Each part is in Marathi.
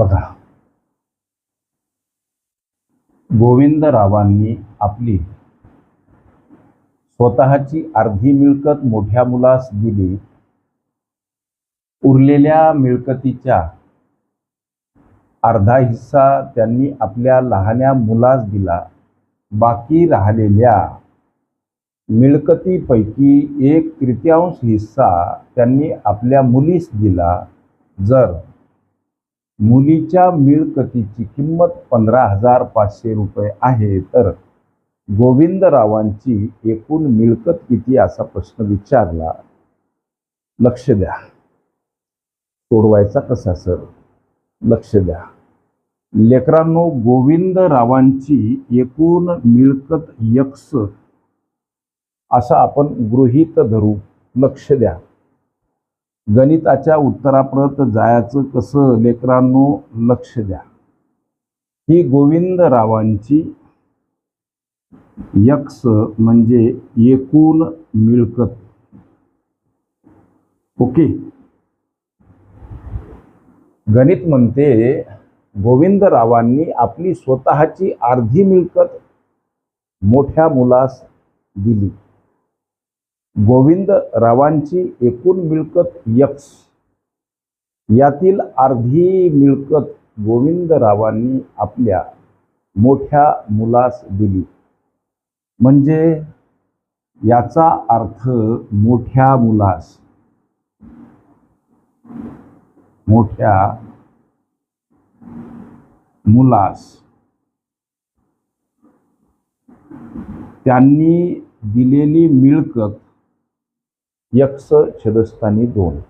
बघा. गोविंदरावांनी आपली स्वतःची अर्धी मिळकत मोठ्या मुलास दिली. उरलेल्या मिळकतीच्या अर्धा हिस्सा त्यांनी आपल्या लहान्या मुलास दिला. बाकी राहिलेल्या मिळकतीपैकी एक तृतीयांश हिस्सा त्यांनी आपल्या मुलीस दिला. जर मुलीच्या मिळकतीची किंमत पंधरा हजार पाचशे रुपये आहे तर गोविंदरावांची एकूण मिळकत किती असा प्रश्न विचारला? लक्ष द्या. सोडवायचा कसा सर? लक्ष द्या. लेकरांनो गोविंदरावांची एकूण मिळकत यक्स असं आपण गृहीत धरू. लक्ष द्या. गणिताच्या उत्तराप्रत जायचं कसं लेकरांनो लक्ष द्या. ही गोविंदरावांची यक्स म्हणजे एकूण मिळकत. ओके? गणित म्हणते गोविंदरावांनी आपली स्वतःची अर्धी मिळकत मोठ्या मुलास दिली. गोविंदरावांची एकूण मिळकत यक्स यातील अर्धी मिळकत गोविंदरावांनी आपल्या मोठ्या मुलास दिली. म्हणजे याचा अर्थ मोठ्या मुलास. मोठ्या मुलास. त्यांनी दिलेली मिळकत यक्ष छेदस्थानी दोन.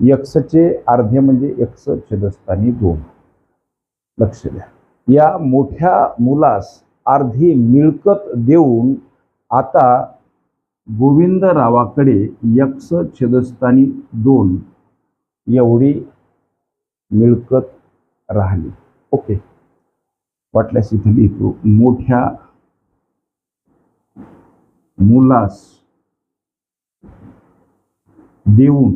यक्षचे अर्धे म्हणजे यक्ष छेदस्थानी दोन. लक्ष द्या. या मोठ्या मुलास अर्धी मिळकत देऊन आता गोविंदरावाकडे यक्ष छेदस्थानी दोन एवढी मिळकत राहिली. ओके. वाटल्यास इथे लिहितो मोठ्या मुलास देऊन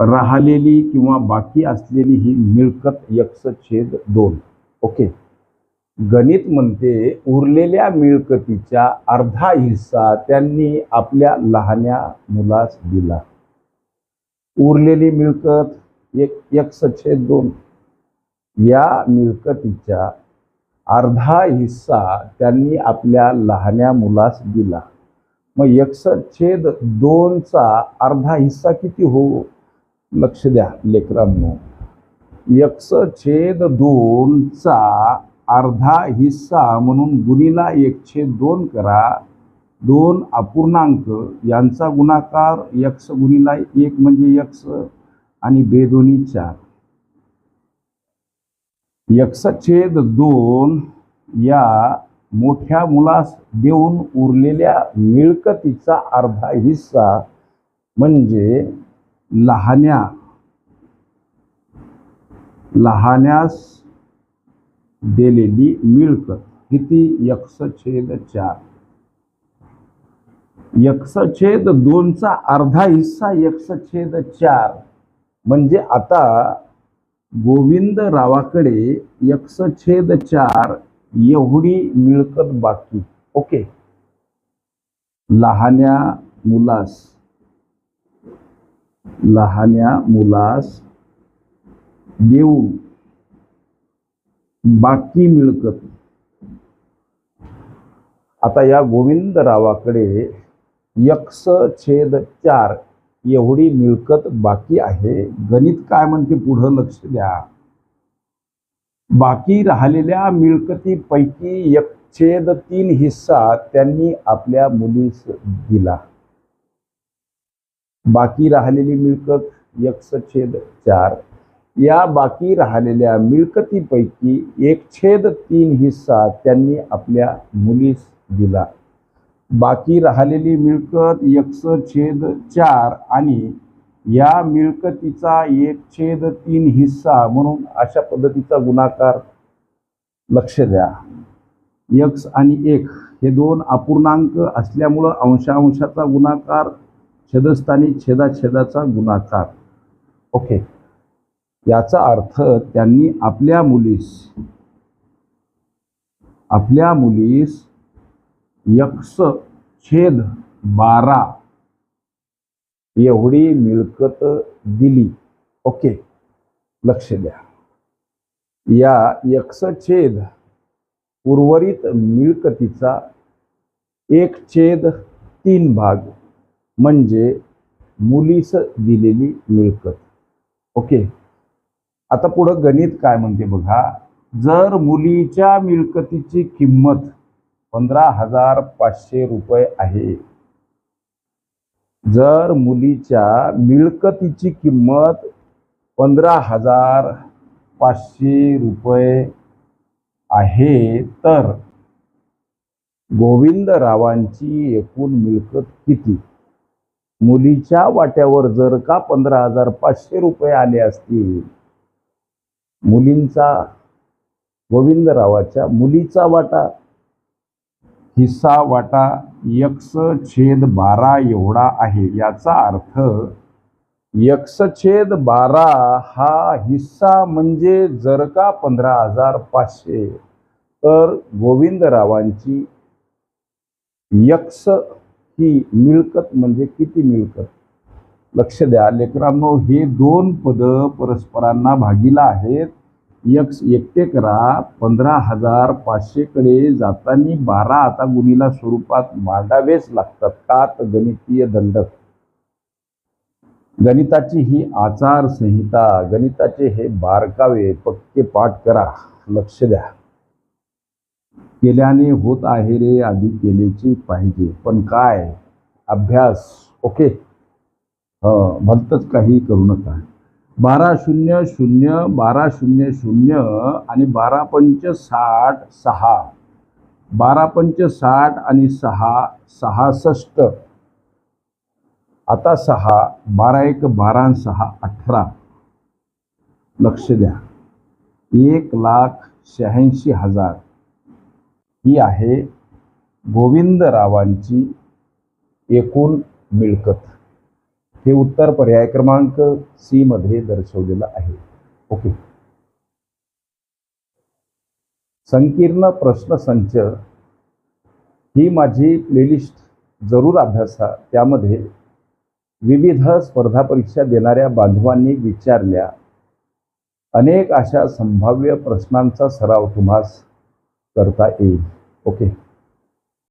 राहिलेली किंवा बाकी असलेली ही मिळकत यक्स छेद दोन. ओके. गणित म्हणते उरलेल्या मिळकतीच्या अर्धा हिस्सा त्यांनी आपल्या लहान्या मुलास दिला. उरलेली मिळकत एक यक्स छेद दोन. या मिळकतीच्या अर्धा हिस्सा त्यांनी आपल्या लहान्या मुलास दिला. मग यक्स छेद दोनचा अर्धा हिस्सा किती हो लक्ष द्या लेकरांनो. यक्स छेद दोनचा अर्धा हिस्सा म्हणून गुणीला एक छेद दोन करा. दोन अपूर्णांक यांचा गुणाकार यक्स गुणीला एक म्हणजे यक्स आणि बेदोनी चार. यक्स छेद दोन या मोठ्या मुलास देऊन उरलेल्या मिळकतीचा अर्धा हिस्सा म्हणजे लहान्या लहान्यास दिलेली मिळकत. किती? यक्षछेद चार. यक्षछेद दोनचा अर्धा हिस्सा यक्षछेद चार. म्हणजे आता गोविंद रावाकडे यक्षछेद चार एवढी मिळकत बाकी. ओके? लहान्या मुलास. लहान्या मुलास देऊन बाकी मिळकत. आता या गोविंदरावाकडे यक्स छेद चार एवढी मिळकत बाकी आहे. गणित काय म्हणते? पुढं लक्ष द्या. बाकी राहिलेल्या मिळकतीपैकी एक छेद तीन हिस्सा त्यांनी आपल्या मुलीस दिला. बाकी राहिलेली मिळकत यक्ष छेद चार. या बाकी राहिलेल्या मिळकतीपैकी एक छेद तीन हिस्सा त्यांनी आपल्या मुलीस दिला. बाकी राहिलेली मिळकत यक्ष छेद चार आणि या मिळकतीचा एक छेद तीन हिस्सा म्हणून अशा पद्धतीचा गुणाकार लक्ष द्या. यक्स आणि एक हे दोन अपूर्णांक असल्यामुळं अंशांशाचा गुणाकार छेदस्थानी छेदाछेदाचा गुणाकार. ओके याचा अर्थ त्यांनी आपल्या मुलीस आपल्या मुलीस यक्ष छेद बारा एवढी मिळकत दिली. ओके. लक्ष द्या. या यक्षछेद उर्वरित मिळकतीचा एक छेद तीन भाग म्हणजे मुलीस दिलेली मिळकत. ओके. आता पुढं गणित काय म्हणते बघा. जर मुलीच्या मिळकतीची किंमत पंधरा हजार पाचशे रुपये आहे जर मुलीच्या मिळकतीची किंमत पंधरा हजार पाचशे रुपये आहे तर गोविंदरावांची एकूण मिळकत किती? मुलीच्या वाट्यावर जर का पंधरा हजार पाचशे रुपये आले असतील मुलींचा गोविंदरावाच्या मुलीचा वाटा हिस्सा वाटा यक्ष छेद बारा एवढा आहे. याचा अर्थ यक्ष छेद बारा हा हिस्सा म्हणजे जर का पंधरा हजार पाचशे तर गोविंदरावांची यक्ष ही मिळकत म्हणजे किती मिळकत? लक्ष द्या. लेकरांनो हे दोन पद परस्परांना भागीला आहेत. यक्स एकटे करा पंधरा हजार पाचशेकडे जातानी बारा आता गुणीला स्वरूपात मांडावेच लागतात. का तर गणितीय दंडक गणिताची ही आचारसंहिता गणिताचे हे बारकावे पक्के पाठ करा लक्ष द्या. केल्याने होत आहे रे आधी केलेची पाहिजे पण काय? अभ्यास ओके. हं भलतंच काही करू नका. बारा शून्य शून्य बारा शून्य शून्य आणि बारा पंच साठ सहा. बारा पंच साठ आणि सहा सहासष्ट. आता सहा बारा एक बारा सहा अठरा. लक्ष द्या. एक लाख शहाऐंशी हजार. ही आहे गोविंदरावांची एकूण मिळकत. हे उत्तर पर्याय क्रमांक सी मध्ये दर्शवलेलं आहे. ओके. संकीर्ण प्रश्नसंच ही माझी प्लेलिस्ट जरूर अभ्यासा. त्यामध्ये विविध स्पर्धा परीक्षा देणाऱ्या बांधवांनी विचारल्या अनेक अशा संभाव्य प्रश्नांचा सराव तुम्हास करता येईल. ओके.